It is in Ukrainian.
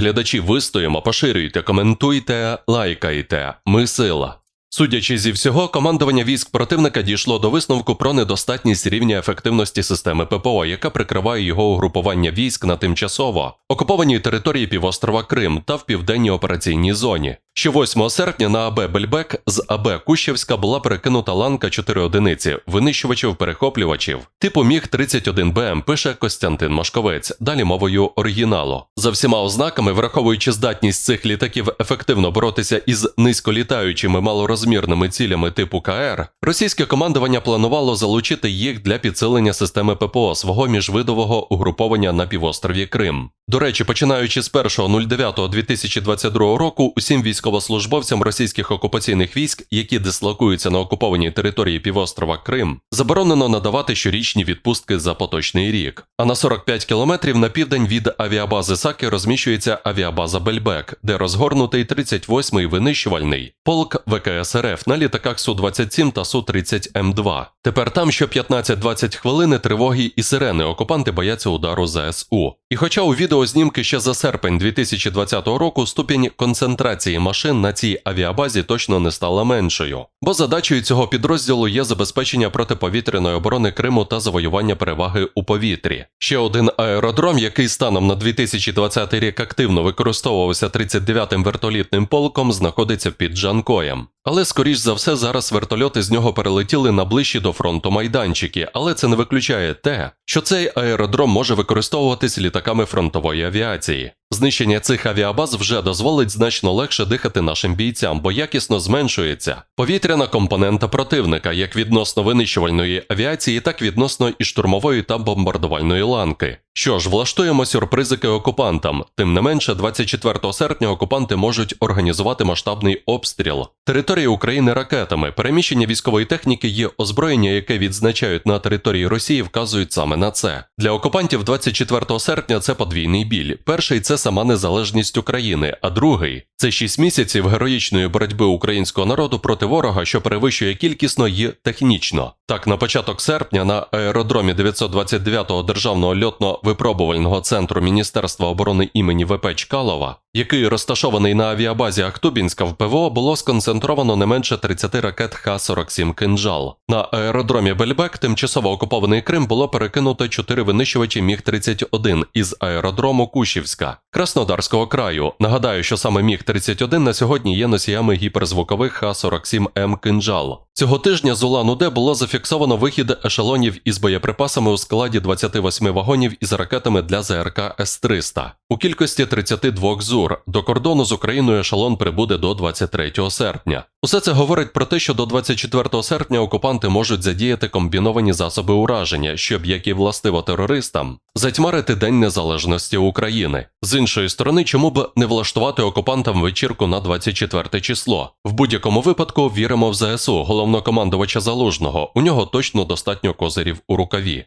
глядачі, вистоїмо, поширюйте, коментуйте, лайкайте. Ми сила. Судячи зі всього, командування військ противника дійшло до висновку про недостатність рівня ефективності системи ППО, яка прикриває його угрупування військ на тимчасово окупованій території півострова Крим та в південній операційній зоні. Ще 8 серпня на АБ Бельбек з АБ Кущевська була перекинута ланка 4 одиниці винищувачів-перехоплювачів типу Міг 31 БМ, пише Костянтин Машковець, далі мовою оригіналу. За всіма ознаками, враховуючи здатність цих літаків ефективно боротися із низьколітаючими малорозмірними цілями типу КР, російське командування планувало залучити їх для підсилення системи ППО свого міжвидового угруповання на півострові Крим. До речі, починаючи з 1.09.2022 року, усім військовослужбовцям російських окупаційних військ, які дислокуються на окупованій території півострова Крим, заборонено надавати щорічні відпустки за поточний рік. А на 45 кілометрів на південь від авіабази Саки розміщується авіабаза Бельбек, де розгорнутий 38-й винищувальний полк ВКС РФ на літаках Су-27 та Су-30М2. Тепер там що 15-20 хвилини тривоги і сирени окупанти бояться удару ЗСУ. І хоча у відеознімки ще за серпень 2020 року ступінь концентрації машин на цій авіабазі точно не стала меншою, бо задачею цього підрозділу є забезпечення протиповітряної оборони Криму та завоювання переваги у повітрі. Ще один аеродром, який станом на 2020 рік активно використовувався 39-м вертолітним полком, знаходиться під Джанкоєм. Але, скоріш за все, зараз вертольоти з нього перелетіли на ближчі до фронту майданчики, але це не виключає те, що цей аеродром може використовуватись літаками фронтової авіації. Знищення цих авіабаз вже дозволить значно легше дихати нашим бійцям, бо якісно зменшується повітряна компонента противника як відносно винищувальної авіації, так відносно і штурмової та бомбардувальної ланки. Що ж, влаштуємо сюрпризики окупантам. Тим не менше, 24 серпня окупанти можуть організувати масштабний обстріл території України ракетами. Переміщення військової техніки є озброєння, яке відзначають на території Росії, вказують саме на це. Для окупантів 24 серпня це подвійний біль. Перший це сама незалежність України, а другий це 6 місяців героїчної боротьби українського народу проти ворога, що перевищує кількісно і технічно. Так, на початок серпня на аеродромі 929-го державного льотно-випробувального центру Міністерства оборони імені ВП Чкалова, який розташований на авіабазі Ахтубінська в ПВО, було сконцентровано не менше 30 ракет Х-47 «Кинжал». На аеродромі Бельбек, тимчасово окупований Крим, було перекинуто 4 винищувачі Міг-31 із аеродрому Кущівська Краснодарського краю. Нагадаю, що саме Міг-31 на сьогодні є носіями гіперзвукових Х-47М «Кинжал». Цього тижня з Улан-Уде було зафіксовано вихід ешелонів із боєприпасами у складі 28 вагонів із ракетами для ЗРК С-300. У кількості 32 ЗУР до кордону з Україною ешелон прибуде до 23 серпня. Усе це говорить про те, що до 24 серпня окупанти можуть задіяти комбіновані засоби ураження, щоб, як і властиво терористам, затьмарити День Незалежності України. З іншої сторони, чому б не влаштувати окупантам вечірку на 24 число? В будь-якому випадку віримо в ЗСУ, головнокомандувача Залужного. У нього точно достатньо козирів у рукаві.